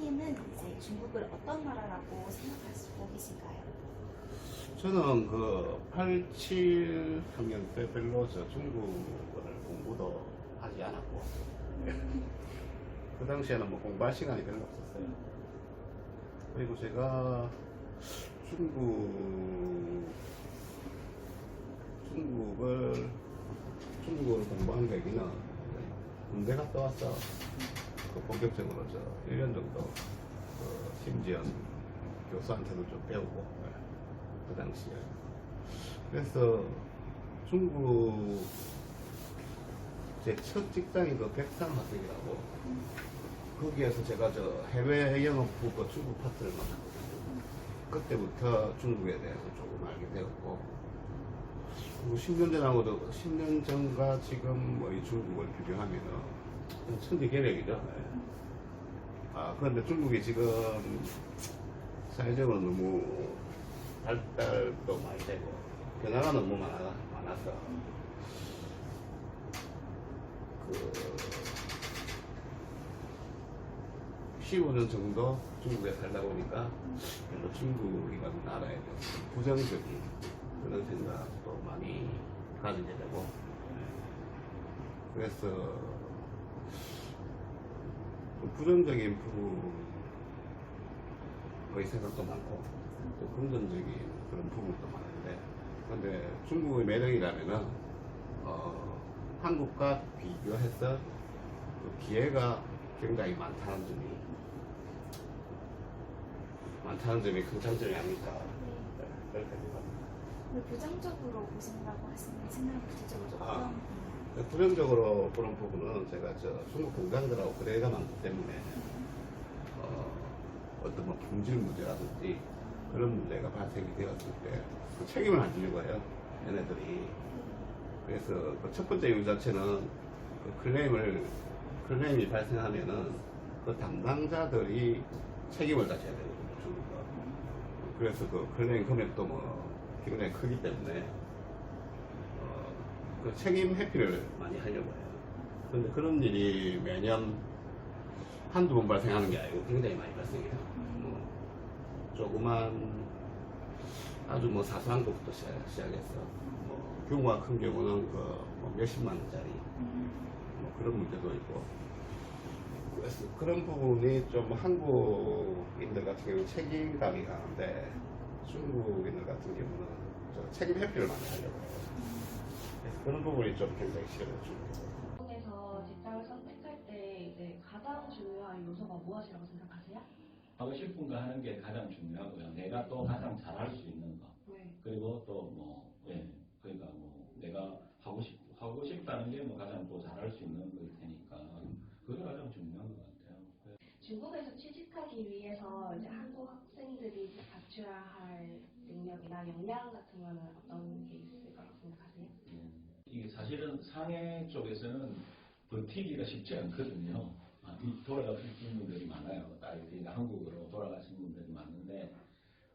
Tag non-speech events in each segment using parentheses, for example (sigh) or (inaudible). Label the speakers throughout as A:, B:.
A: 선배님은 이제 중국을 어떤 나라라고 생각하시고 계신가요?
B: 저는 그 87 학년 때 별로 저 중국어를 공부도 하지 않았고 그 당시에는 뭐 공부할 시간이 별로 없었어요. 그리고 제가 중국 중국을 중국어를 공부한 계기는 군대 갔다 와서 그 본격적으로 저 1년 정도 그 심지어 교수한테도 좀 배우고 그 당시에. 그래서 중국 제 첫 직장이 그 백삼 학생이라고 거기에서 제가 저 해외 영업부 그 중국 파트를 맡았거든요. 그때부터 중국에 대해서 조금 알게 되었고 그리고 10년 전하고도 10년 전과 지금 뭐 이 중국을 비교하면은 천지개벽이죠. 네. 아 그런데 중국이 지금 사회적으로 너무 발달도 많이 되고 변화가 너무 많아, 많아서 그 15년 정도 중국에 살다 보니까 중국이라는 나라에 대해서 부정적인 그런 생각도 많이 가지게 되고 그래서 좀 부정적인 부분의 생각도 많고 또 긍정적인 그런 부분도 많은데 근데 중국의 매력이라면은 어, 한국과 비교해서 그 기회가 굉장히 많다는 점이 많다는 점이 큰 장점이 아닐까 네, 그렇게 생각합니다.
A: 왜 부정적으로 보신다고 하시는 생각은 구체적으로
B: 아.
A: 어떤
B: 그 부정적으로 보는 부분은 제가 저 중국 공장들하고 거래가 많기 때문에 어, 어떤 뭐 품질 문제라든지 그런 문제가 발생이 되었을 때 그 책임을 안 지려고 해요 얘네들이. 그래서 그 첫 번째 이유 자체는 그 클레임을 클레임이 발생하면은 그 담당자들이 책임을 다져야 되거든요 중국은. 그래서 그 클레임 금액도 뭐 굉장히 크기 때문에 어, 그 책임 회피를 많이 하려고 해요. 그런데 그런 일이 매년 한두 번 발생하는 게 아니고 굉장히 많이 발생해요. 뭐 조그만 아주 뭐 사소한 것부터 시작, 시작해서 뭐 규모가 큰 경우는 그뭐 몇십만 원짜리 뭐 그런 문제도 있고 그래서 그런 부분이 좀 한국인들 같은 경우는 책임감이 강한데 중국인들 같은 경우는 저 책임 회피를 많이 하려고 해요. 그래서 그런 부분이 좀 굉장히 싫어요, 중국에서.
C: 한국에서 직장을 선택할 때 이제 가장 중요한 요소가 무엇이라고 생각하세요?
D: 하고 싶은 거 하는 게 가장 중요하고요. 내가 또 가장 잘할 수 있는 거.
C: 네.
D: 그리고 또 뭐, 예, 그러니까 뭐, 내가 하고 싶, 하고 싶다는 게 뭐 가장 또 잘할 수 있는 거일 테니까. 그게 가장 중요한 것 같아요.
C: 중국에서 취직하기 위해서 이제 한국 학생들이 갖춰야 할 능력이나 역량 같은 거는 어떤 게 있을 거라고 생각하세요?
D: 예. 이게 사실은 상해 쪽에서는 버티기가 쉽지 않거든요. 아, 이 돌아가신 분들이 많아요. 딸이 한국으로 돌아가신 분들이 많은데,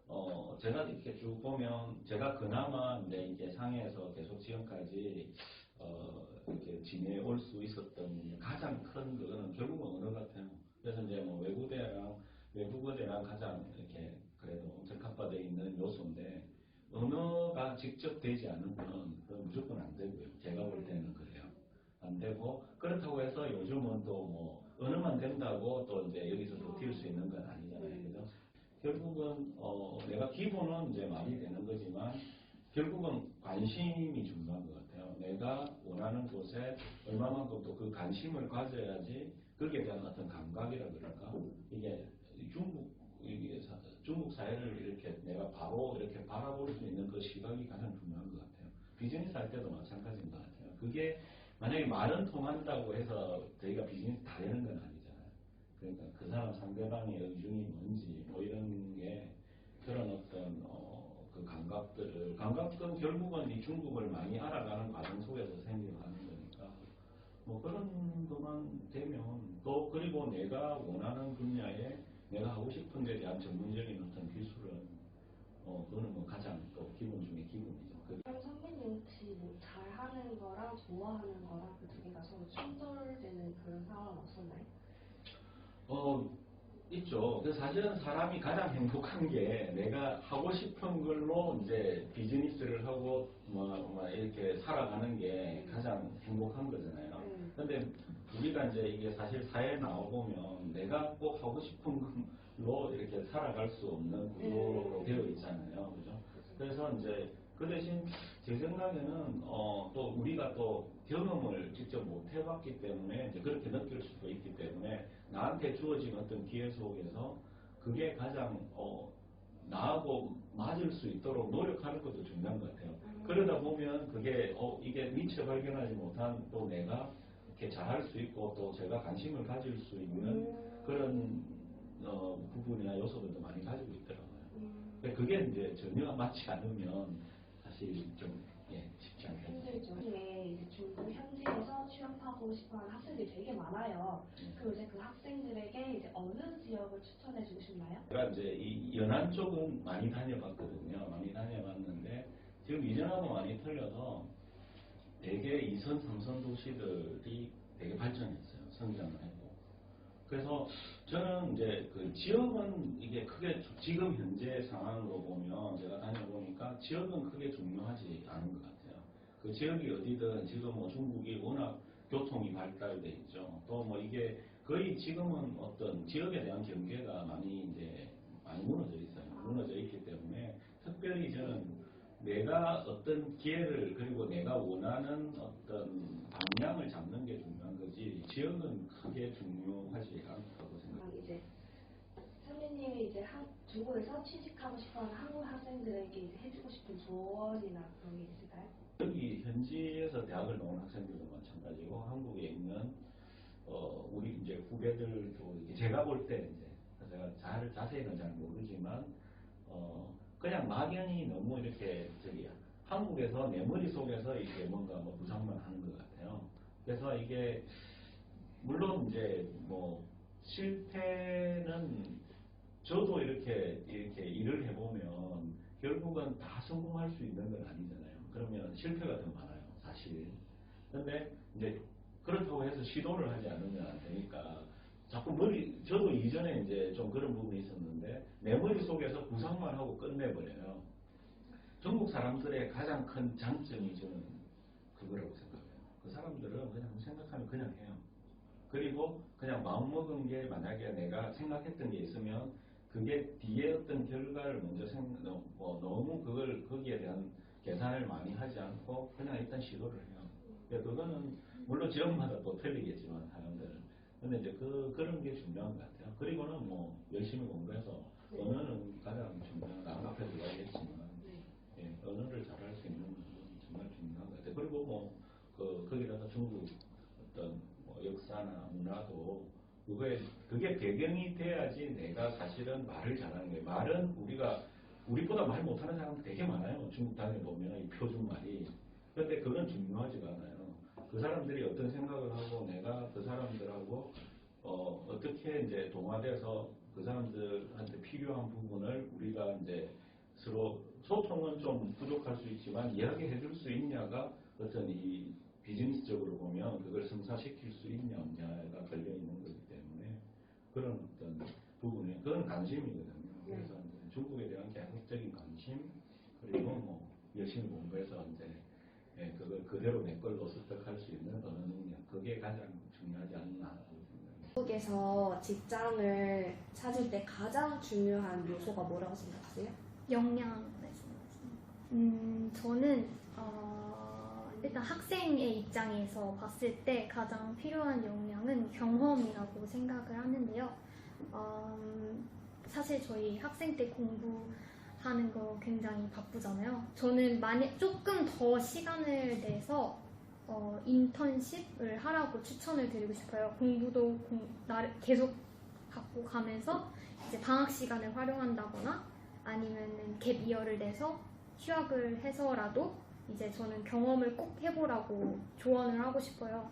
D: 어, 제가 이렇게 쭉 보면, 제가 그나마 이제 이제 상해에서 계속 지금까지, 어, 이렇게 지내올 수 있었던 가장 큰 거는 결국은 언어 같아요. 그래서 이제 뭐 외국대랑, 외국어대랑 가장 이렇게 그래도 적합화되어 있는 요소인데, 언어가 직접 되지 않으면 무조건 안 되고요. 제가 볼 때는 그래요. 안 되고 그렇다고 해서 요즘은 또 뭐 언어만 된다고 또 이제 여기서 버틸 수 있는 건 아니잖아요. 그죠? 결국은 어 내가 기본은 이제 말이 되는 거지만 결국은 관심이 중요한 것 같아요. 내가 원하는 곳에 얼마만큼 또 그 관심을 가져야지 거기에 대한 어떤 감각이라 그럴까 이게 중국 이게 사- 중국 사회를 이렇게 내가 바로 이렇게 바라볼 수 있는 그 시각이 가장 중요한 것 같아요. 비즈니스 할 때도 마찬가지인 것 같아요. 그게 만약에 말은 통한다고 해서 저희가 비즈니스 다 되는 건 아니잖아요. 그러니까 그 사람 상대방의 의중이 뭔지 뭐 이런 게 그런 어떤 어, 그 감각들을 감각은 결국은 이 중국을 많이 알아가는 과정 속에서 생겨가는 거니까 뭐 그런 것만 되면 또 그리고 내가 원하는 분야에 내가 하고 싶은 데 대한 전문적인 어떤 기술은 어 그거는 뭐 가장 또 기본 중에 기본이죠. 그
C: 그럼 선배님 혹시 뭐 잘하는 거랑 좋아하는 거랑 그 두 개가 서로 충돌되는 그런 상황은 없었나요?
D: 어, 있죠. 그래서 사실은 사람이 가장 행복한 게 내가 하고 싶은 걸로 이제 비즈니스를 하고 뭐, 뭐 이렇게 살아가는 게 가장 행복한 거잖아요.
A: 음.
D: 근데 우리가 이제 이게 사실 사회에 나와보면 내가 꼭 하고 싶은 걸로 이렇게 살아갈 수 없는 구조로
A: 음.
D: 되어 있잖아요. 그죠? 그래서 이제 그 대신 제 생각에는 어, 또 우리가 또 경험을 직접 못 해봤기 때문에 이제 그렇게 느낄 수도 있기 때문에 나한테 주어진 어떤 기회 속에서 그게 가장 어, 나하고 맞을 수 있도록 노력하는 것도 중요한 것 같아요.
A: 음.
D: 그러다 보면 그게 어, 이게 미처 발견하지 못한 또 내가 이렇게 잘할 수 있고 또 제가 관심을 가질 수 있는
A: 음.
D: 그런 어, 부분이나 요소들도 많이 가지고 있더라고요.
A: 음.
D: 근데 그게 이제 전혀 맞지 않으면 사실 좀 예, 쉽지 않겠죠.
C: 힘들죠. 이제 중국 현지에서 취업하고 싶어하는 학생들이 되게 많아요. 그럼 이제 그 학생들에게 이제 어느 지역을 추천해주고 싶나요?
D: 제가 이제 이 연안 쪽은 많이 다녀봤거든요. 많이 다녀봤는데 지금 이전하고 많이 틀려서 되게 2선, 3선 도시들이 되게 발전했어요. 성장을 했고. 그래서 저는 이제 그 지역은 이게 크게 주- 지금 현재 상황으로 보면 제가 다녀보니까 지역은 크게 중요하지 않은 것 같아요. 그 지역이 어디든 지금 뭐 중국이 워낙 교통이 발달돼 있죠. 또 뭐 이게 거의 지금은 어떤 지역에 대한 경계가 많이 이제 많이 무너져 있어요. 무너져 있기 때문에 특별히 저는 내가 어떤 기회를 그리고 내가 원하는 어떤 방향을 잡는 게 중요한 거지 지역은 크게 중요하지 않다고 생각합니다.
C: 이제 선배님이 이제 한, 중국에서 취직하고 싶어하는 한국 학생들에게 이제 해주고 싶은 조언이나 그런 게 있을까요?
D: 여기 현지에서 대학을 나온 학생들도 마찬가지고 한국에 있는 어 우리 이제 후배들도 제가 볼 때 이제 제가 잘 자세히는 잘 모르지만 어 그냥 막연히 너무 이렇게 저기 한국에서 내 머릿 속에서 이게 뭔가 뭐 부상만 하는 것 같아요. 그래서 이게 물론 이제 뭐 실패는 저도 이렇게 이렇게 일을 해보면 결국은 다 성공할 수 있는 건 아니잖아요. 그러면 실패가 더 많아요, 사실. 근데 이제 그렇다고 해서 시도를 하지 않으면 안 되니까 자꾸 머리 저도 이전에 이제 좀 그런 부분이 있었는데 내 머릿 속에서 구상만 하고 끝내버려요. 중국 사람들의 가장 큰 장점이 저는 그거라고 생각해요. 그 사람들은 그냥 생각하면 그냥 해요. 그리고 그냥 마음먹은 게 만약에 내가 생각했던 게 있으면 그게 뒤에 어떤 결과를 먼저 생, 너- 뭐 너무 그걸 거기에 대한 계산을 많이 하지 않고 그냥 일단 시도를 해요. 그거는 물론 지역마다 또 틀리겠지만 사람들은 근데 이제 그 그런 게 중요한 것 같아요. 그리고는 뭐 열심히 공부해서
A: 네.
D: 언어는 가장 중요한 아까 앞에 들어가겠지만
A: 네.
D: 예, 언어를 잘할 수 있는 건 정말 중요한 것 같아요. 그리고 뭐, 그, 거기다가 중국 어떤 뭐 역사나 문화도 그거에, 그게 배경이 돼야지 내가 사실은 말을 잘하는 거예요. 말은 우리가, 우리보다 말 못하는 사람 되게 많아요. 중국 다녀보면 이 표준말이. 근데 그건 중요하지가 않아요. 그 사람들이 어떤 생각을 하고 내가 그 사람들하고 어, 어떻게 이제 동화돼서 그 사람들한테 필요한 부분을 우리가 이제 서로 소통은 좀 부족할 수 있지만 이야기해 줄 수 있냐가 어떤 이 비즈니스적으로 보면 그걸 성사시킬 수 있냐 없냐가 걸려 있는 거기 때문에 그런 어떤 부분에 그건 관심이거든요. 그래서 이제 중국에 대한 계속적인 관심 그리고 뭐 열심히 공부해서 이제 예, 그걸 그대로 내 걸로 습득할 수 있는 언어 능력 그게 가장 중요하지 않나.
E: 한국에서 직장을 찾을 때 가장 중요한 요소가 뭐라고 생각하세요?
F: 역량 음, 저는 어, 일단 학생의 입장에서 봤을 때 가장 필요한 역량은 경험이라고 생각을 하는데요. 음, 사실 저희 학생 때 공부 하는 거 굉장히 바쁘잖아요. 저는 만약 조금 더 시간을 내서 어, 인턴십을 하라고 추천을 드리고 싶어요. 공부도 공- 나- 계속 갖고 가면서 이제 방학 시간을 활용한다거나 아니면은 갭 이어를 내서 휴학을 해서라도 이제 저는 경험을 꼭 해보라고 조언을 하고 싶어요.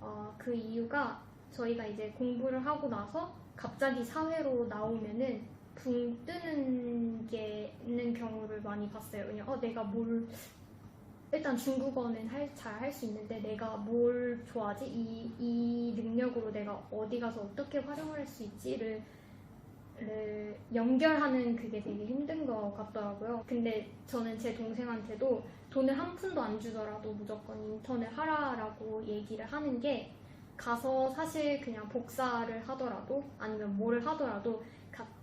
F: 어, 그 이유가 저희가 이제 공부를 하고 나서 갑자기 사회로 나오면은 붕 뜨는 게 있는 경우를 많이 봤어요. 그냥 어, 내가 뭘 일단 중국어는 잘 할 수 있는데 내가 뭘 좋아하지? 이, 이 능력으로 내가 어디 가서 어떻게 활용을 할 수 있지를 를 연결하는 그게 되게 힘든 것 같더라고요. 근데 저는 제 동생한테도 돈을 한 푼도 안 주더라도 무조건 인턴을 하라라고 얘기를 하는 게 가서 사실 그냥 복사를 하더라도 아니면 뭐를 하더라도 각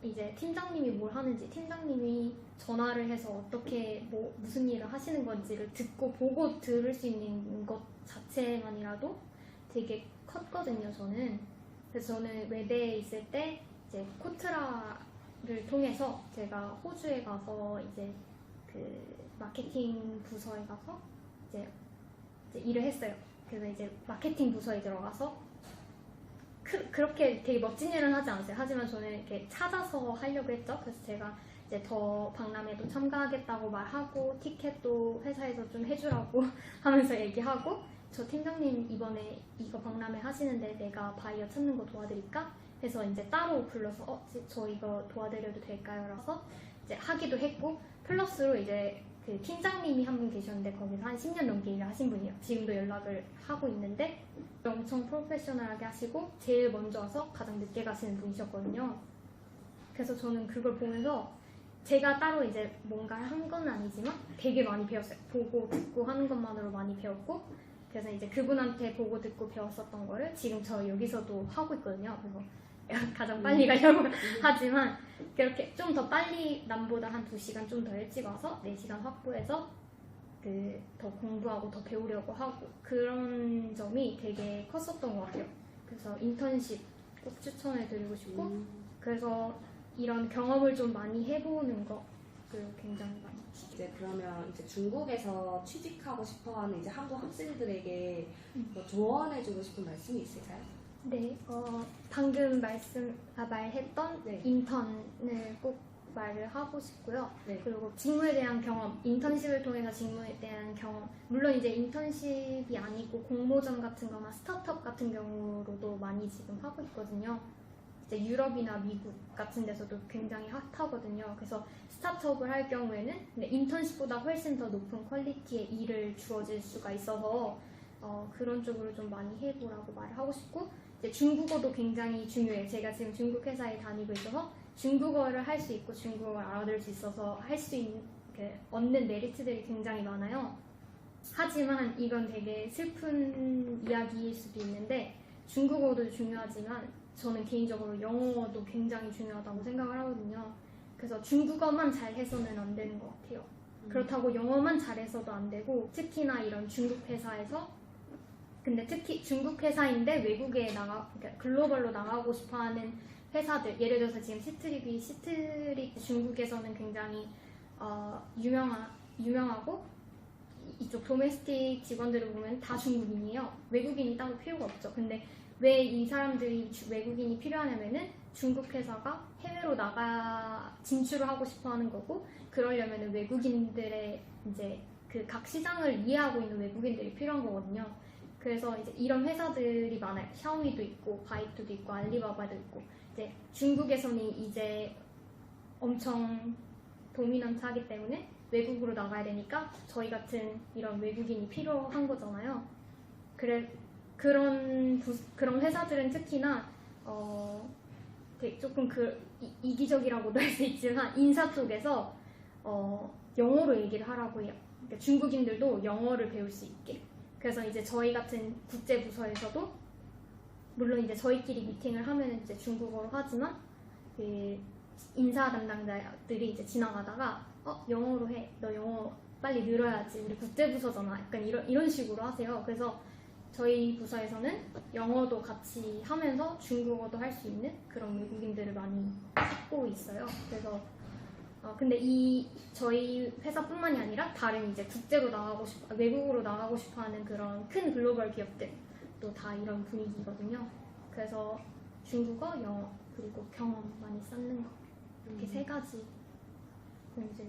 F: 이제 팀장님이 뭘 하는지 팀장님이 전화를 해서 어떻게 뭐 무슨 일을 하시는 건지를 듣고 보고 들을 수 있는 것 자체만이라도 되게 컸거든요 저는 그래서 저는 외대에 있을 때 이제 코트라를 통해서 제가 호주에 가서 이제 그 마케팅 부서에 가서 이제, 이제 일을 했어요. 그래서 이제 마케팅 부서에 들어가서 그, 그렇게 되게 멋진 일은 하지 않았어요. 하지만 저는 이렇게 찾아서 하려고 했죠. 그래서 제가 이제 더 박람회도 참가하겠다고 말하고 티켓도 회사에서 좀 해주라고 (laughs) 하면서 얘기하고 저 팀장님 이번에 이거 박람회 하시는데 내가 바이어 찾는 거 도와드릴까? 해서 이제 따로 불러서 어, 저 이거 도와드려도 될까요? 라서 이제 하기도 했고 플러스로 이제 그 팀장님이 한 분 계셨는데 거기서 한 10년 넘게 일을 하신 분이에요. 지금도 연락을 하고 있는데 엄청 프로페셔널하게 하시고 제일 먼저 와서 가장 늦게 가시는 분이셨거든요. 그래서 저는 그걸 보면서 제가 따로 이제 뭔가를 한건 아니지만 되게 많이 배웠어요. 보고 듣고 하는 것만으로 많이 배웠고 그래서 이제 그분한테 보고 듣고 배웠었던 거를 지금 저 여기서도 하고 있거든요. 그래서 (laughs) 가장 빨리 가려고 하지만 그렇게 좀 더 빨리 남보다 한 2시간 좀 더 일찍 와서 4시간 확보해서 그 더 공부하고 더 배우려고 하고 그런 점이 되게 컸었던 것 같아요. 그래서 인턴십 꼭 추천해 드리고 싶고 그래서 이런 경험을 좀 많이 해보는 거그 굉장히 많이
E: 이제 그러면 이제 중국에서 취직하고 싶어하는 이제 한국 학생들에게 뭐 조언해주고 싶은 말씀이 있을까요?
F: 네, 어, 방금 말씀, 아, 말했던
E: 네.
F: 인턴을 꼭 말을 하고 싶고요.
E: 네.
F: 그리고 직무에 대한 경험, 인턴십을 통해서 직무에 대한 경험, 물론 이제 인턴십이 아니고 공모전 같은 거나 스타트업 같은 경우로도 많이 지금 하고 있거든요. 이제 유럽이나 미국 같은 데서도 굉장히 핫하거든요. 그래서 스타트업을 할 경우에는 근데 인턴십보다 훨씬 더 높은 퀄리티의 일을 주어질 수가 있어서 어, 그런 쪽으로 좀 많이 해보라고 말을 하고 싶고 이제 중국어도 굉장히 중요해요. 제가 지금 중국 회사에 다니고 있어서 중국어를 할 수 있고 중국어를 알아들을 수 있어서 할 수 있는 그 얻는 메리트들이 굉장히 많아요. 하지만 이건 되게 슬픈 이야기일 수도 있는데 중국어도 중요하지만 저는 개인적으로 영어도 굉장히 중요하다고 생각을 하거든요. 그래서 중국어만 잘해서는 안 되는 것 같아요. 그렇다고 영어만 잘해서도 안 되고 특히나 이런 중국 회사에서 근데 특히 중국 회사인데 외국에 나가 그러니까 글로벌로 나가고 싶어하는 회사들 예를 들어서 지금 시트립이 시트립 중국에서는 굉장히 어, 유명하, 유명하고 이- 이쪽 도메스틱 직원들을 보면 다 중국인이에요. 외국인이 따로 필요가 없죠. 근데 왜 이 사람들이 주- 외국인이 필요하냐면은 중국 회사가 해외로 나가 진출을 하고 싶어 하는 거고 그러려면은 외국인들의 이제 그 각 시장을 이해하고 있는 외국인들이 필요한 거거든요. 그래서 이제 이런 회사들이 많아요. 샤오미도 있고 바이두도 있고 알리바바도 있고 이제 중국에서는 이제 엄청 도미넌트하기 때문에 외국으로 나가야 되니까 저희 같은 이런 외국인이 필요한 거잖아요. 그래 그런 부- 그런 회사들은 특히나 어 되게 조금 그 이- 이기적이라고도 할 수 있지만 인사 쪽에서 어 영어로 얘기를 하라고 해요. 그러니까 중국인들도 영어를 배울 수 있게. 그래서 이제 저희 같은 국제 부서에서도 물론 이제 저희끼리 미팅을 하면 이제 중국어로 하지만 그 인사 담당자들이 이제 지나가다가 어 영어로 해. 너 영어 빨리 늘어야지. 우리 국제 부서잖아. 약간 이런 이런 식으로 하세요. 그래서 저희 부서에서는 영어도 같이 하면서 중국어도 할 수 있는 그런 외국인들을 많이 찾고 있어요. 그래서 어, 근데 이 저희 회사뿐만이 아니라 다른 이제 국제로 나가고 싶 외국으로 나가고 싶어하는 그런 큰 글로벌 기업들도 다 이런 분위기거든요. 그래서 중국어, 영어 그리고 경험 많이 쌓는 거. 이렇게 세 가지 공제